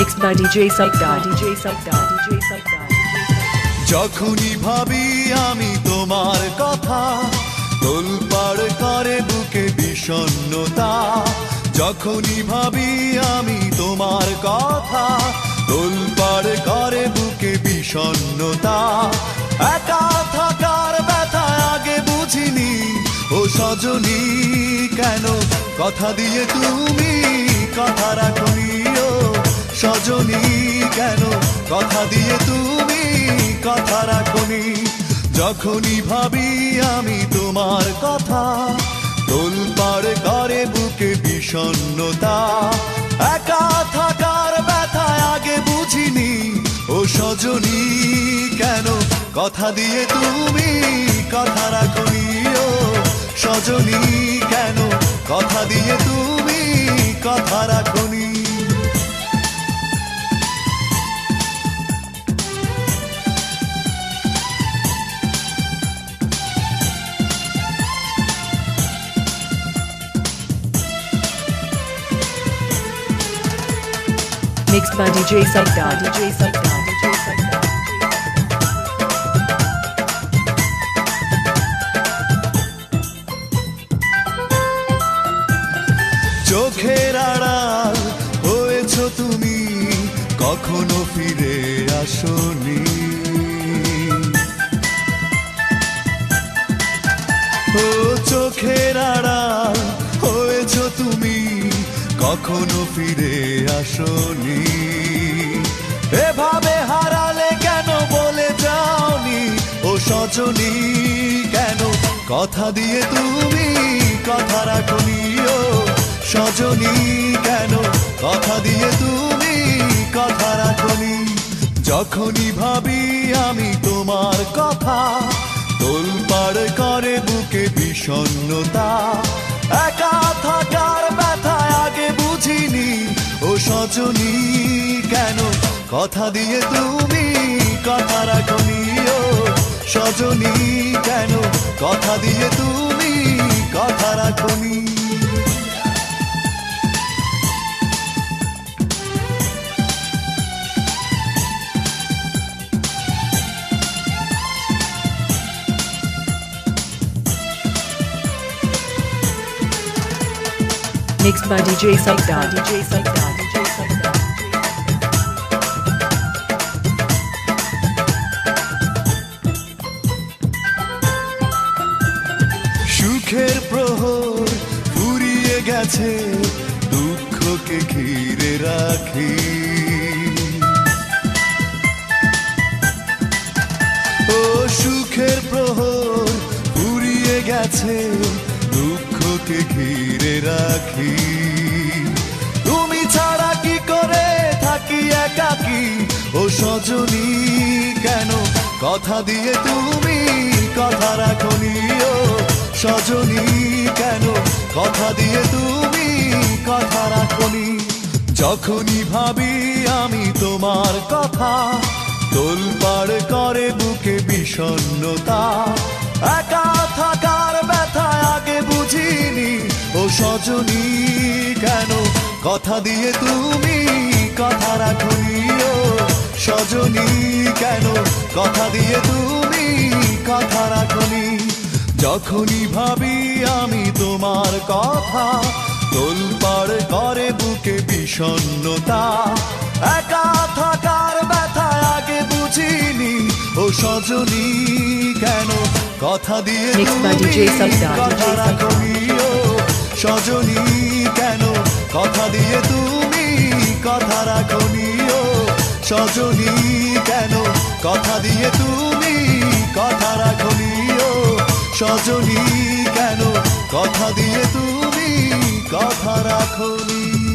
Mixed by DJ Sabda. DJ Sabda. DJ Sabda. যখনই ভাবি আমি তোমার কথা তোলপাড় করে বুকে বিষণ্ণতা, যখনই ভাবি আমি তোমার কথা তোলপাড় করে বুকে বিষণ্ণতা, একা থাকার ব্যথা আগে বুঝিনি, ও সজনী কেন, কথা দিয়ে তুমি কথা রাখনি সজনী কেন? কথা দিয়ে তুমি কথা রাখনি। যখনই ভাবি আমি তোমার কথা, তোলপাড় করে বুকে বিষণ্ণতা। একা থাকার ব্যথা আগে বুঝিনি। ও সজনী কেন? কথা দিয়ে তুমি কথা রাখনি। ও সজনী কেন? কথা দিয়ে তুমি কথা রাখনি। Mixed by DJ Sabda. DJ Sabda. চোখের আড়াল হয়েছ তুমি, কখনো ফিরে আসনি ও চোখের আড়াল কখনো ফিরে আসনি। এভাবে হারালে কেন বলে যাওনি? ও সজনী, কেন? কথা দিয়ে তুমি কথা রাখনি ও সজনী, কেন? কথা দিয়ে তুমি কথা রাখনি। যখনই ভাবি আমি তোমার কথা তোলপাড় করে বুকে বিষণ্ণতা ও সজনী কেন কথা দিয়ে তুমি কথা রাখনি ও সজনী কেন কথা দিয়ে তুমি কথা রাখনি Mixed by DJ Sabda. DJ Sabda. সুখের প্রহর ফুরিয়ে গেছে, দুঃখকে ঘিরে রাখি। ও সুখের প্রহর ফুরিয়ে গেছে, দুঃখকে ঘিরে রাখি। তুমি ছাড়া কি করে থাকি একাকি? ও সজনী, কেন কথা দিয়ে তুমি কথা রাখনি সজনী কেন? কথা দিয়ে তুমি কথা রাখনি। যখনই ভাবি আমি তোমার কথা তোলপাড় করে বুকে বিষণ্ণতা। একা থাকার ব্যথা আগে বুঝিনি। ও সজনী কেন? কথা দিয়ে তুমি কথা রাখনি। ও সজনী কেন? কথা দিয়ে তুমি কথা রাখনি। যখনই ভাবি আমি তোমার কথা তোলপাড় করে বুকে বিষণ্ণতা। একা থাকার ব্যথা আগে বুঝিনি ও সজনী কেন কথা দিয়ে কথা DJ ও সজনী কেন কথা দিয়ে তুমি কথা রাখনি ও সজনী কেন কথা দিয়ে তুমি কথা রাখনি সজনী কেন? কথা দিয়ে তুমি কথা রাখনি।